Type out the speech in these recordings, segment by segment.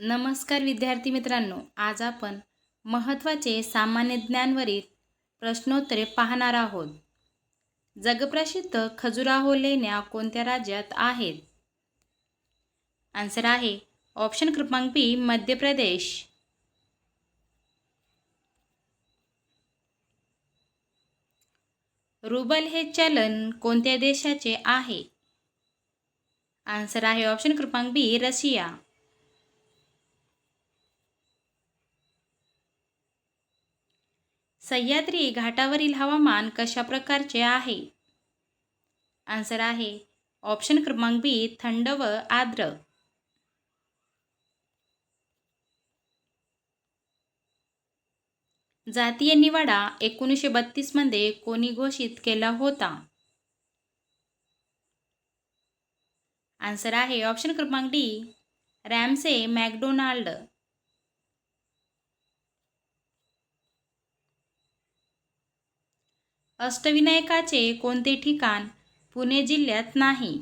नमस्कार विद्यार्थी मित्रांनो आज आपण महत्त्वाचे सामान्य ज्ञानवरील प्रश्नोत्तरे पाहणार आहोत. जगप्रसिद्ध खजुराहो लेण्या कोणत्या राज्यात आहेत? आन्सर आहे ऑप्शन क्रमांक बी मध्य प्रदेश. रुबल हे चलन कोणत्या देशाचे आहे? आन्सर आहे ऑप्शन क्रमांक बी रशिया. सह्याद्री घाटावरील हवामान कशा प्रकारचे आहे? आन्सर आहे ऑप्शन क्रमांक बी थंड व आर्द्र. जातीय निवाडा एकोणीसशे बत्तीसमध्ये कोणी घोषित केला होता? आन्सर आहे ऑप्शन क्रमांक डी रॅमसे मॅकडोनाल्ड. अष्टविनायकाचे कोणते ठिकाण पुणे जिल्ह्यात नाही?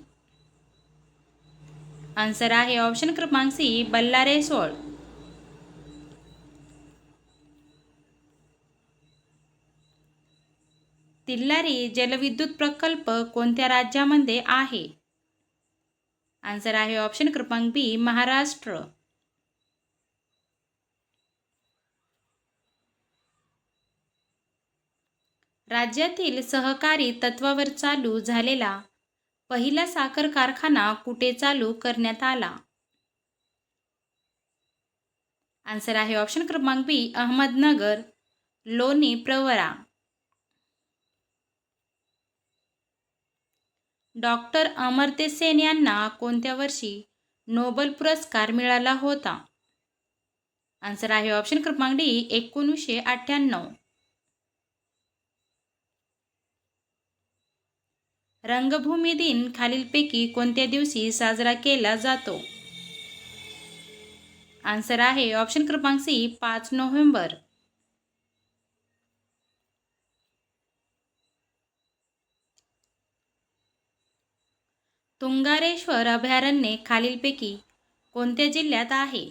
आन्सर आहे ऑप्शन क्रमांक सी बल्लारेसोळ तिल्लारी जलविद्युत प्रकल्प कोणत्या राज्यामध्ये आहे? आन्सर आहे ऑप्शन क्रमांक बी महाराष्ट्र. राज्यातील सहकारी तत्वावर चालू झालेला पहिला साखर कारखाना कुठे चालू करण्यात आला? आन्सर आहे ऑप्शन क्रमांक बी अहमदनगर लोणी प्रवरा. डॉक्टर अमर्त्य सेन यांना कोणत्या वर्षी नोबल पुरस्कार मिळाला होता? आन्सर आहे ऑप्शन क्रमांक डी एकोणीसशे अठ्ठ्याण्णव. रंगभूमी दिन खालीलपैकी कोणत्या दिवशी साजरा केला जातो? आन्सर आहे ऑप्शन क्रमांक सी पाच नोव्हेंबर. तुंगारेश्वर अभयारण्ये खालीलपैकी कोणत्या जिल्ह्यात आहे?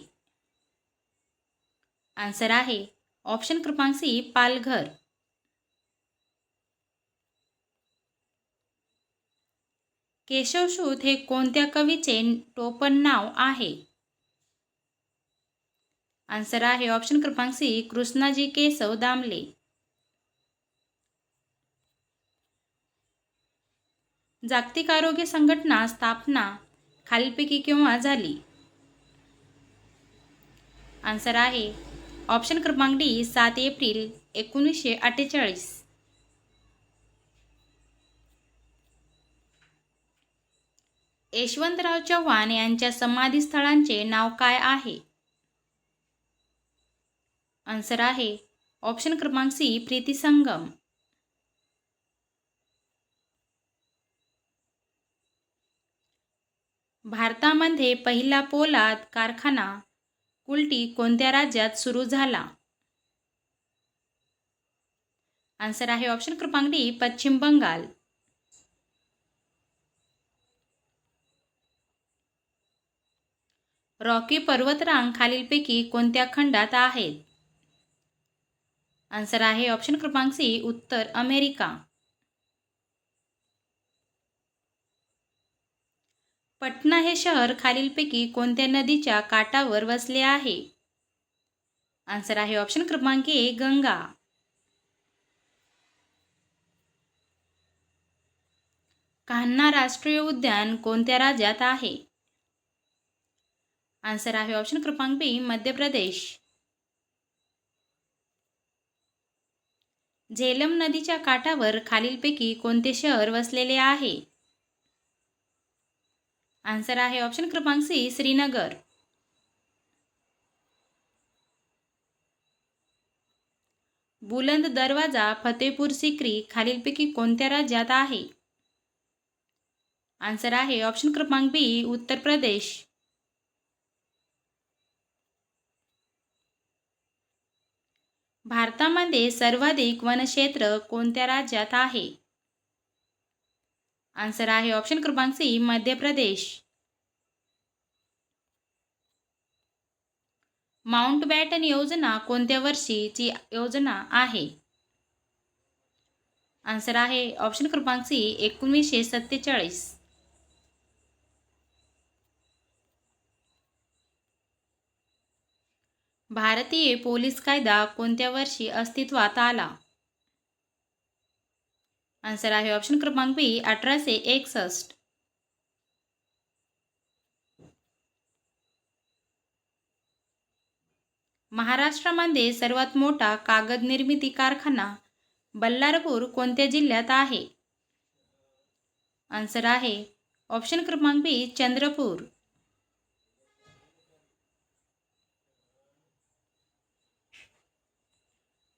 आन्सर आहे ऑप्शन क्रमांक सी पालघर. केशवसूत हे कोणत्या कवीचे टोपण नाव आहे? आन्सर आहे ऑप्शन क्रमांक सी कृष्णाजी केशव दामले. जागतिक आरोग्य संघटना स्थापना खालीलपैकी केव्हा झाली? आन्सर आहे ऑप्शन क्रमांक डी सात एप्रिल एकोणीसशे अठ्ठेचाळीस. यशवंतराव चव्हाण यांच्या समाधीस्थळांचे नाव काय आहे? आन्सर आहे ऑप्शन क्रमांक सी प्रीती संगम. भारतामध्ये पहिला पोलाद कारखाना कुलटी कोणत्या राज्यात सुरू झाला? आन्सर आहे ऑप्शन क्रमांक डी पश्चिम बंगाल. रॉकी पर्वतरांग खालीलपैकी कोणत्या खंडात आहेत? आन्सर आहे ऑप्शन क्रमांक सी उत्तर अमेरिका. पटना हे शहर खालीलपैकी कोणत्या नदीच्या काठावर वसले आहे? आन्सर आहे ऑप्शन क्रमांक ए गंगा. कान्हा राष्ट्रीय उद्यान कोणत्या राज्यात आहे? आन्सर आहे ऑप्शन क्रमांक बी मध्य प्रदेश. झेलम नदीच्या काठावर खालीलपैकी कोणते शहर वसलेले आहे? आन्सर आहे ऑप्शन क्रमांक सी श्रीनगर. बुलंद दरवाजा फतेपूर सिक्री खालीलपैकी कोणत्या राज्यात आहे? आन्सर आहे ऑप्शन क्रमांक बी उत्तर प्रदेश. भारतामध्ये सर्वाधिक वनक्षेत्र कोणत्या राज्यात आहे? आन्सर आहे ऑप्शन क्रमांक C Madhya Pradesh. Mount batten योजना कोणत्या वर्षीची योजना आहे? आन्सर आहे ऑप्शन क्रमांक सी एकोणीसशे सत्तेचाळीस. भारतीय पोलीस कायदा कोणत्या वर्षी अस्तित्वात आला? आन्सर आहे ऑप्शन क्रमांक बी अठराशे एकसष्ट. महाराष्ट्रामध्ये सर्वात मोठा कागद निर्मिती कारखाना बल्लारपूर कोणत्या जिल्ह्यात आहे? आन्सर आहे ऑप्शन क्रमांक बी चंद्रपूर.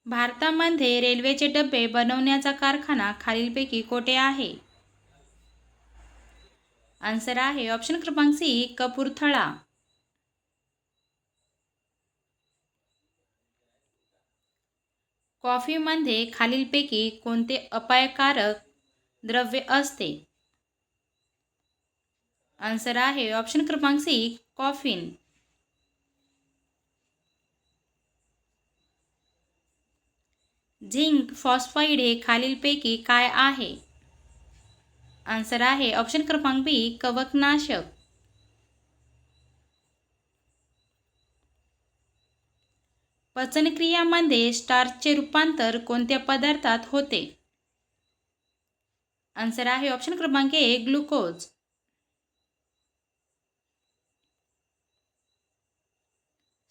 भारतामध्ये रेल्वेचे डबे बनवण्याचा कारखाना खालीलपैकी कोठे आहे? आन्सर आहे ऑप्शन क्रमांक सी कपूरथळा. कॉफीमध्ये खालीलपैकी कोणते अपायकारक द्रव्य असते? आन्सर आहे ऑप्शन क्रमांक सी कॉफिन. झिंक फॉस्फाईड हे खालीलपैकी काय आहे? आन्सर आहे ऑप्शन क्रमांक बी कवकनाशक. पचनक्रियामध्ये स्टार्चचे रूपांतर कोणत्या पदार्थात होते? आन्सर आहे ऑप्शन क्रमांक ए ग्लुकोज.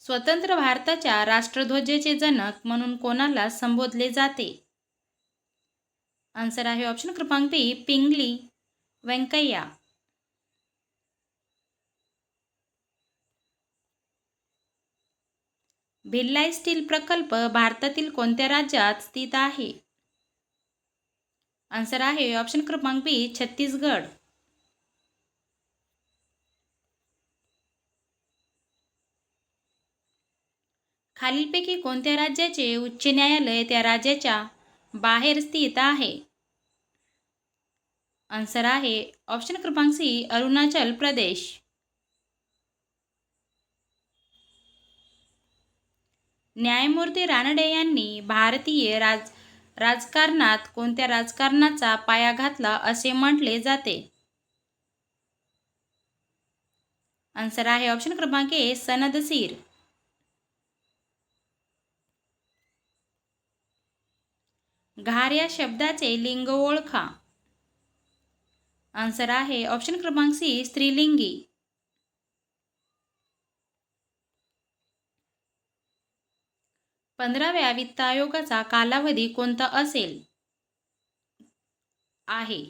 स्वतंत्र भारताच्या राष्ट्रध्वजेचे जनक म्हणून कोणाला संबोधले जाते? आन्सर आहे ऑप्शन क्रमांक बी पिंगली व्यंकय्या भिल्लाई स्टील प्रकल्प भारतातील कोणत्या राज्यात स्थित आहे? आन्सर आहे ऑप्शन क्रमांक बी छत्तीसगड. खालीलपैकी कोणत्या राज्याचे उच्च न्यायालय त्या राज्याच्या बाहेर स्थित आहे? आन्सर आहे ऑप्शन क्रमांक सी अरुणाचल प्रदेश. न्यायमूर्ती रानडे यांनी भारतीय राज राजकारणात कोणत्या राजकारणाचा पाया घातला असे म्हटले जाते? आन्सर आहे ऑप्शन क्रमांक ए सनदसीर या शब्दाचे लिंग ओळखा. आन्सर आहे ऑप्शन क्रमांक सी स्त्रीलिंगी. पंधराव्या वित्त आयोगाचा कालावधी कोणता असेल? आहे.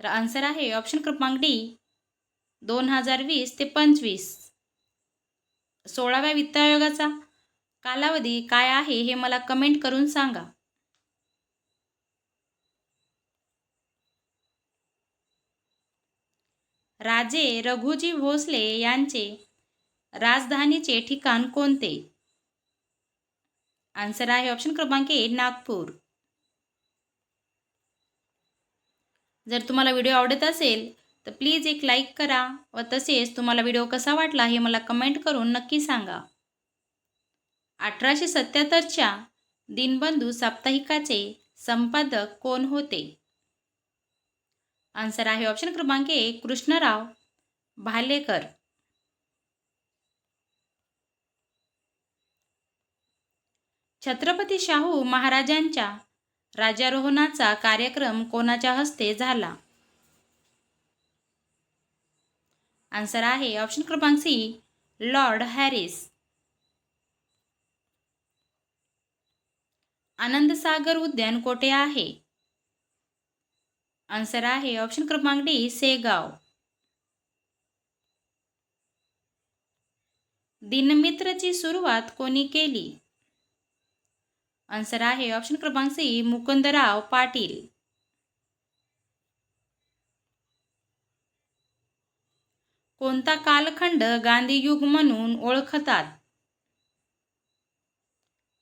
तर आन्सर आहे ऑप्शन क्रमांक डी दोन हजार वीस ते पंचवीस. सोळाव्या वित्त आयोगाचा कालावधी काय आहे हे मला कमेंट करून सांगा. राजे रघुजी भोसले यांचे राजधानीचे ठिकाण कोणते? आन्सर आहे ऑप्शन क्रमांक ए नागपूर. जर तुम्हाला व्हिडिओ आवडत असेल तर प्लीज एक लाईक करा व तसेच तुम्हाला व्हिडिओ कसा वाटला हे मला कमेंट करून नक्की सांगा. अठराशे सत्याहत्तरच्या दिनबंधू साप्ताहिकाचे संपादक कोण होते? आन्सर आहे ऑप्शन क्रमांक एक कृष्णराव भालेकर. छत्रपती शाहू महाराजांच्या राजारोहणाचा कार्यक्रम कोणाच्या हस्ते झाला? आन्सर आहे ऑप्शन क्रमांक सी लॉर्ड हॅरिस. आनंदसागर उद्यान कोठे आहे? आन्सर आहे ऑप्शन क्रमांक डी सेगाव. दिनमित्रची सुरुवात कोणी केली? आन्सर आहे ऑप्शन क्रमांक सी मुकुंदराव पाटील. कोणता कालखंड गांधीयुग म्हणून ओळखतात?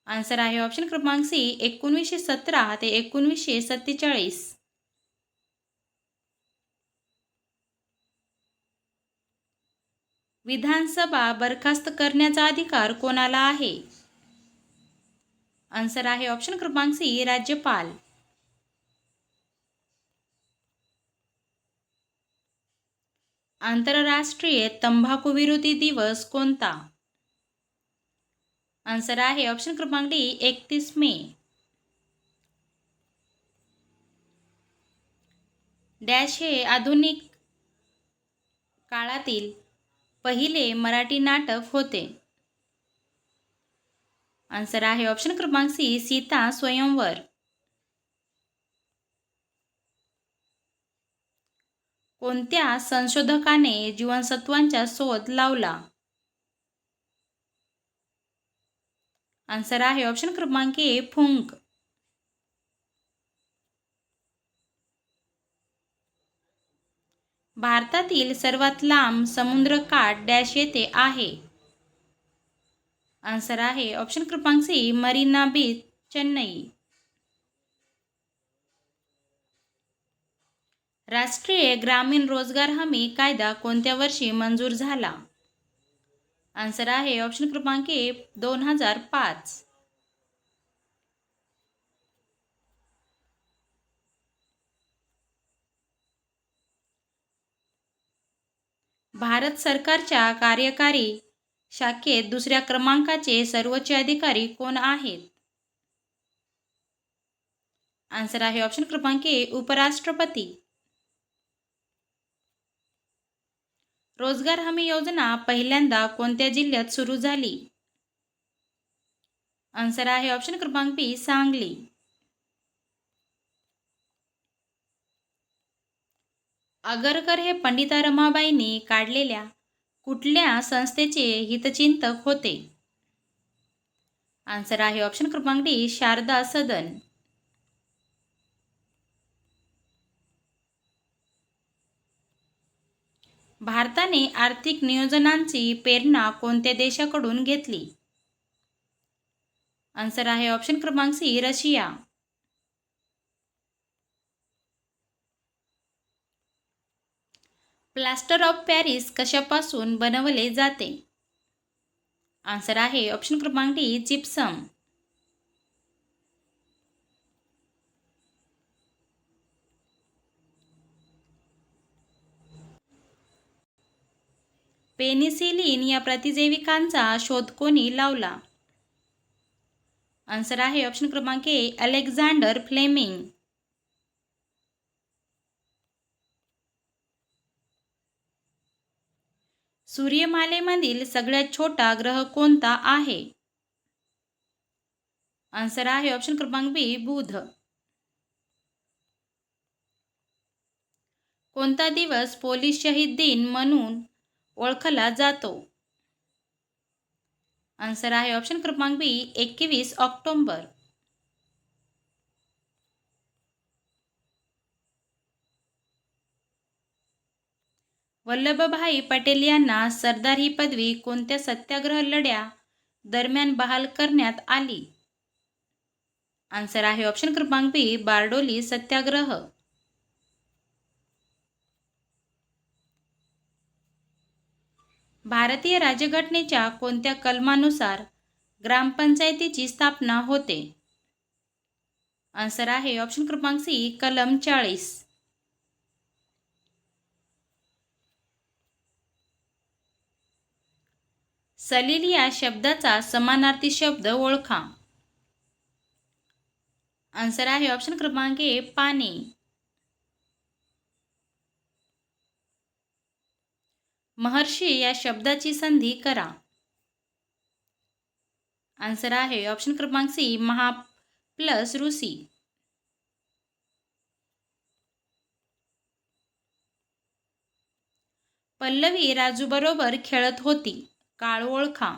आन्सर आहे ऑप्शन क्रमांक सी एकोणीसशे सतरा ते एकोणीसशे सत्तेचाळीस. विधानसभा बरखास्त करण्याचा अधिकार कोणाला आहे? आन्सर आहे ऑप्शन क्रमांक सी राज्यपाल. आंतरराष्ट्रीय तंबाखू विरोधी दिवस कोणता? आन्सर आहे ऑप्शन क्रमांक डी एकतीस मे. डॅश हे आधुनिक काळातील पहिले मराठी नाटक होते. आन्सर आहे ऑप्शन क्रमांक सी सीता स्वयंवर. कोणत्या संशोधकाने जीवनसत्वांचा शोध लावला? आन्सर आहे ऑप्शन क्रमांक ए फुंक. भारतातील सर्वात लांब समुद्रकाठ डॅश येथे आहे. आन्सर आहे ऑप्शन क्रमांक सी मरीना बीच चेन्नई. राष्ट्रीय ग्रामीण रोजगार हमी कायदा कोणत्या वर्षी मंजूर झाला? आन्सर आहे ऑप्शन क्रमांक ए दोन हजार पाच. भारत सरकारच्या कार्यकारी शाखेत दुसऱ्या क्रमांकाचे सर्वोच्च अधिकारी कोण आहेत? आन्सर आहे ऑप्शन क्रमांक ए उपराष्ट्रपती. रोजगार हमी योजना पहिल्यांदा कोणत्या जिल्ह्यात सुरू झाली? आन्सर आहे ऑप्शन क्रमांक बी सांगली. आगरकर हे पंडिता रमाबाईंनी काढलेल्या कुठल्या संस्थेचे हितचिंतक होते? आन्सर आहे ऑप्शन क्रमांक डी शारदा सदन. भारताने आर्थिक नियोजनांची प्रेरणा कोणत्या देशाकडून घेतली? आन्सर आहे ऑप्शन क्रमांक C Russia. Plaster of Paris कशापासून बनवले जाते? आन्सर आहे ऑप्शन क्रमांक डी जिप्सम. पेनिसिलिन या प्रतिजैविकांचा शोध कोणी लावला? आन्सर आहे ऑप्शन क्रमांक ए अलेक्झांडर फ्लेमिंग. सूर्यमालेमधील सगळ्यात छोटा ग्रह कोणता आहे? आन्सर आहे ऑप्शन क्रमांक बी बुध. कोणता दिवस पोलीस शहीद दिन म्हणून ओळखला जातो? आन्सर आहे ऑप्शन क्रमांक बी एकवीस ऑक्टोंबर. वल्लभभाई पटेल यांना सरदार ही पदवी कोणत्या सत्याग्रह लढ्या दरम्यान बहाल करण्यात आली? आन्सर आहे ऑप्शन क्रमांक बी बारडोली सत्याग्रह. भारतीय राज्यघटनेच्या कोणत्या कलमानुसार ग्रामपंचायतीची स्थापना होते? आन्सर आहे ऑप्शन क्रमांक सी कलम चाळीस. सलील या शब्दाचा समानार्थी शब्द ओळखा. आन्सर आहे ऑप्शन क्रमांक ए पाणी. महर्षी या शब्दाची संधी करा. आन्सर आहे ऑप्शन क्रमांक सी महा प्लस ऋषी. पल्लवी राजूबरोबर खेळत होती. काळ ओळखा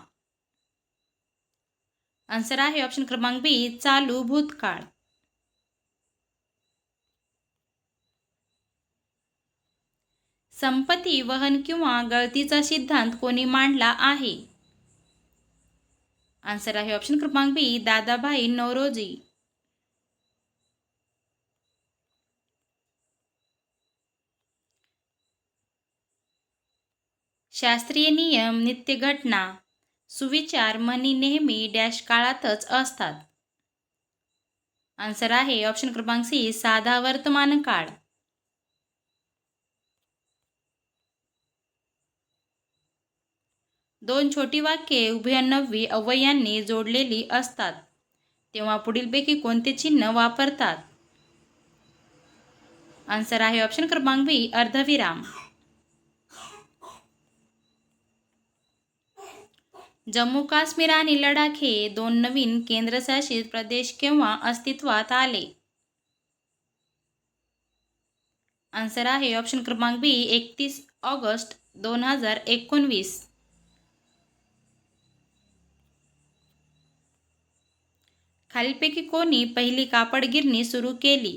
आन्सर आहे ऑप्शन क्रमांक बी चालू भूतकाळ. संपत्ती वहन किंवा गळतीचा सिद्धांत कोणी मांडला आहे? आन्सर आहे ऑप्शन क्रमांक बी दादाभाई नवरोजी शास्त्रीय नियम नित्य घटना सुविचार म्हणी नेहमी डॅश काळातच असतात. आन्सर आहे ऑप्शन क्रमांक सी साधा वर्तमान काळ. दोन छोटी वाक्ये उभयान्नवी अवयांनी जोडलेली असतात. तेव्हा पुढीलपैकी कोणते चिन्ह वापरतात? आन्सर आहे ऑप्शन क्रमांक बी अर्धविराम. जम्मू काश्मीर आणि लडाख हे दोन नवीन केंद्रशासित प्रदेश केव्हा अस्तित्वात आले. आन्सर आहे ऑप्शन क्रमांक बी एकतीस ऑगस्ट दोन हजार एकोणवीस. खालीलपैकी कोणी पहिली कापड गिरणी सुरू केली?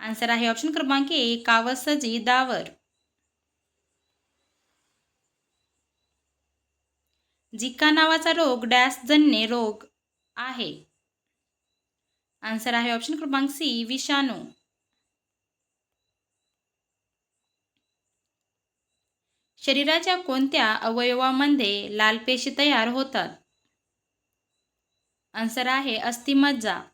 आन्सर आहे ऑप्शन क्रमांक ए कावसजी दावर. जिका नावाचा रोग डॅशजन्य रोग आहे. आन्सर आहे ऑप्शन क्रमांक सी विषाणू. शरीराच्या कोणत्या अवयवामध्ये लाल पेशी तयार होतात? आन्सर आहे अस्थिमज्जा.